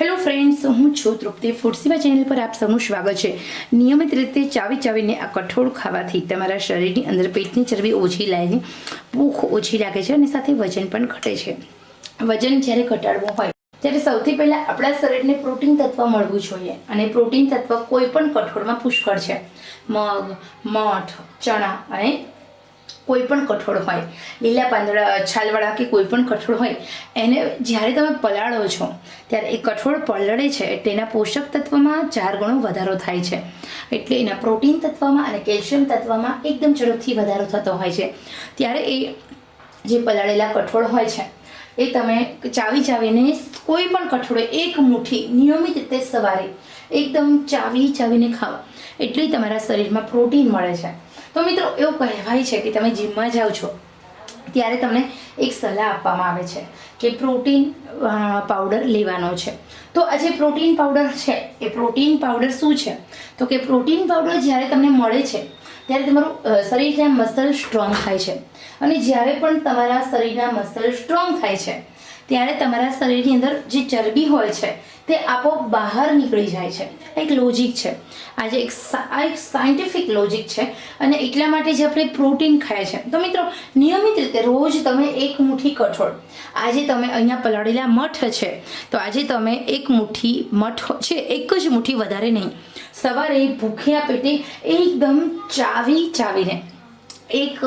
Hello friends હું છું તૃપ્તિ. ફૂડસીવા channel પર આપ સૌનું સ્વાગત છે. નિયમિત રીતે ચાવી ચાવીને આ કઠોળ ખાવાથી તમારા શરીરની અંદર પેટની ચરબી ઓછી લાગે ભૂખ ઓછી લાગે છે અને સાથે વજન પણ ઘટે છે. વજન જ્યારે ઘટાડવું હોય, ત્યારે સૌથી પહેલાં આપણા શરીરને પ્રોટીન તત્વ મળવું જોઈએ અને પ્રોટીન તત્વ કોઈ પણ કઠોળમાં પુષ્કળ છે. મગ, મઠ, ચણા અને કોઈ પણ કઠોળ હોય, લીલા પાંદડા, છાલવાળા કે કોઈ પણ કઠોળ હોય, એને જ્યારે તમે પલાળો છો, ત્યારે એ કઠોળ પલળે છે એટલે એના પોષક તત્વમાં ચાર ગણો વધારો થાય છે. એટલે એના પ્રોટીન તત્વમાં અને કેલ્શિયમ તત્વમાં એકદમ ઝડપથી વધારો થતો હોય છે. ત્યારે એ જે પલાળેલા કઠોળ હોય છે, એ તમે ચાવી ચાવીને કોઈ પણ કઠોળે એક મુઠ્ઠી નિયમિત રીતે સવારે એકદમ ચાવી ચાવીને ખાઓ, એટલે તમારા શરીરમાં પ્રોટીન મળે છે. તો મિત્રો, એવું કહેવાય છે કે તમે જીમમાં જાઓ છો, ત્યારે તમને એક સલાહ આપવામાં આવે છે કે પ્રોટીન પાવડર લેવાનો છે. તો આ જે પ્રોટીન પાવડર છે, એ પ્રોટીન પાવડર શું છે? તો કે પ્રોટીન પાવડર જ્યારે તમને મળે છે, ત્યારે તમારું શરીરના મસલ સ્ટ્રોંગ થાય છે. અને જ્યારે પણ તમારા શરીરના મસલ સ્ટ્રોંગ થાય છે ત્યારે તમારા શરીરની અંદર જે ચરબી હોય છે, તે આપોઆપ બહાર નીકળી જાય છે. એક લોજિક છે. આજે એક આ એક સાયન્ટિફિક લોજિક છે અને એટલા માટે જે આપણે પ્રોટીન ખાય છે. તો મિત્રો, નિયમિત રીતે રોજ તમે એક મુઠ્ઠી કઠોળ. આજે તમે અહીંયા પલાળેલા મઠ છે, તો આજે તમે એક મુઠ્ઠી મઠ છે, એક જ મુઠ્ઠી વધારે નહીં. સવારે ભૂખ્યા પેટે એકદમ ચાવી ચાવીને એક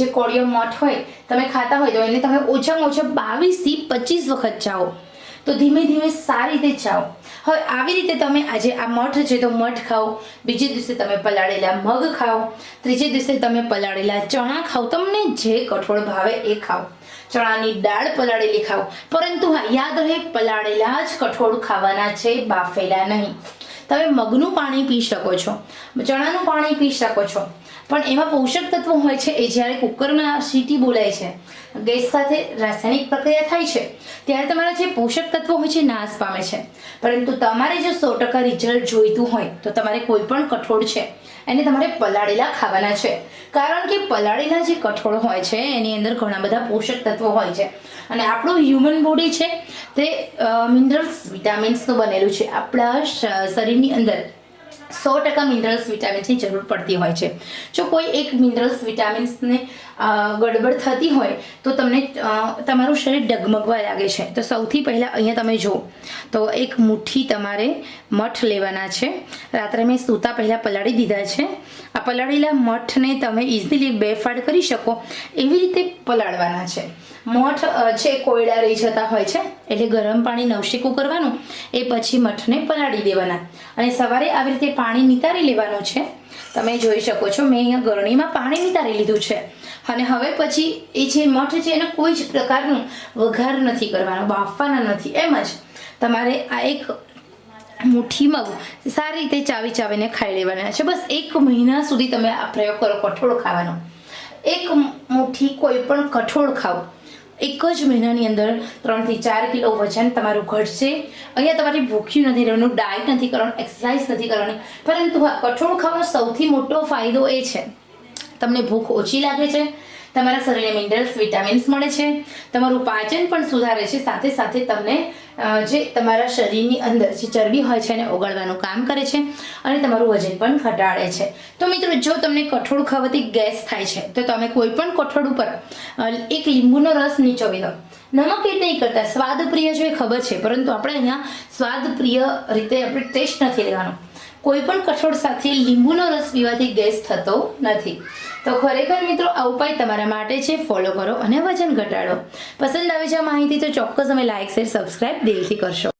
જે કોળિયો મઠ હોય, તમે ખાતા હોય તો એને તમે ઓછામાં ઓછા બાવીસથી પચીસ વખત ચાવો. તો ધીમે ધીમે સારી રીતે ચાવો. હવે આવી રીતે તમે આજે આ મઠ છે તો મઠ ખાઓ, બીજે દિવસે તમે પલાળેલા મગ ખાઓ, ત્રીજે દિવસે તમે પલાળેલા ચણા ખાઓ, તમને જે કઠોળ ભાવે એ ખાઓ. ચણાની દાળ પલાળેલી ખાઓ. પરંતુ હા, યાદ રહે, પલાળેલા જ કઠોળ ખાવાના છે, બાફેલા નહીં. તમે મગનું પાણી પી શકો છો, ચણાનું પાણી પી શકો છો. પણ એમાં પોષક તત્વો હોય છે, એ જ્યારે કુકરમાં સીટી બોલાય છે, ગેસ સાથે રાસાયણિક પ્રક્રિયા થાય છે, ત્યારે તમારા જે પોષક તત્વો હોય છે નાશ પામે છે. પરંતુ તમારે જો સો ટકા રિઝલ્ટ જોઈતું હોય, તો તમારે કોઈ પણ કઠોળ છે, એને તમારે પલાળેલા ખાવાના છે. કારણ કે પલાળેલા જે કઠોળ હોય છે, એની અંદર ઘણા બધા પોષક તત્વો હોય છે. અને આપણું હ્યુમન બોડી છે, તે મિનરલ્સ વિટામિન્સનું બનેલું છે. આપણા શ- શરીરની અંદર સો ટકા મિનરલ્સ વિટામિન્સની જરૂર પડતી હોય છે. જો કોઈ એક મિનરલ્સ વિટામિન્સને ગડબડ થતી હોય તો તમને તમારું શરીર ડગમગવા લાગે છે. તો સૌથી પહેલાં અહીંયા તમે જુઓ. તો એક મુઠ્ઠી તમારે મઠ લેવાના છે. રાત્રે મેં સૂતા પહેલાં પલાળી દીધા છે. આ પલાળેલા મઠને તમે ઇઝીલી બે ફાડ કરી શકો એવી રીતે પલાળવાના છે. મઠ છે, કોયડા રહી જતા હોય છે, એટલે ગરમ પાણી નવશેકું કરવાનું, એ પછી મઠને પલાળી દેવાના. અને સવારે આવી રીતે પાણી નિતારી લેવાનું છે. તમે જોઈ શકો છો, મેં અહીંયા ગરણીમાં પાણી નિતારી લીધું છે. અને હવે પછી એ જે મઠ છે, એને કોઈ જ પ્રકારનું વઘાર નથી કરવાનો, બાફવાના નથી. એમ જ તમારે આ એક મુઠ્ઠી મગ સારી રીતે ચાવી ચાવીને ખાઈ લેવાના છે. બસ એક મહિના સુધી તમે આ પ્રયોગ કરો, કઠોળ ખાવાનો. એક મુઠ્ઠી કોઈ પણ કઠોળ ખાઓ. એક જ મહિનાની અંદર ત્રણથી ચાર કિલો વજન તમારું ઘટશે. અહીંયા તમારે ભૂખ્યું નથી રહેવાનું, ડાયટ નથી કરવાનું એક્સરસાઇઝ નથી કરવાની. પરંતુ હા, કઠોળ ખાવાનો સૌથી મોટો ફાયદો એ છે. તમને ભૂખ ઓછી લાગે છે તમારા શરીરને મિનરલ્સ વિટામિન્સ મળે છે. તમારું પાચન પણ સુધારે છે. સાથે સાથે તમને જે તમારા શરીરની અંદર જે ચરબી હોય છે એને ઓગાળવાનું કામ કરે છે અને તમારું વજન પણ ઘટાડે છે. તો મિત્રો, જો તમને કઠોળ ખાવાથી ગેસ થાય છે, તો તમે કોઈ પણ કઠોળ ઉપર એક લીંબુનો રસ નીચોવી દો. નમક એ નહીં કરતા, સ્વાદપ્રિય જો એ ખબર છે, પરંતુ આપણે અહીંયા સ્વાદપ્રિય રીતે આપણે ટેસ્ટ નથી લેવાનો. કોઈ પણ કઠોળ સાથે લીંબુનો રસ પીવાથી ગેસ થતો નથી. તો ખરેખર મિત્રો, આ ઉપાય તમારા માટે છે. ફોલો કરો અને વજન ઘટાડો. પસંદ આવે છે આ માહિતી તો ચોક્કસ તમે લાઇક શેર સબસ્ક્રાઇબ દિલથી કરશો.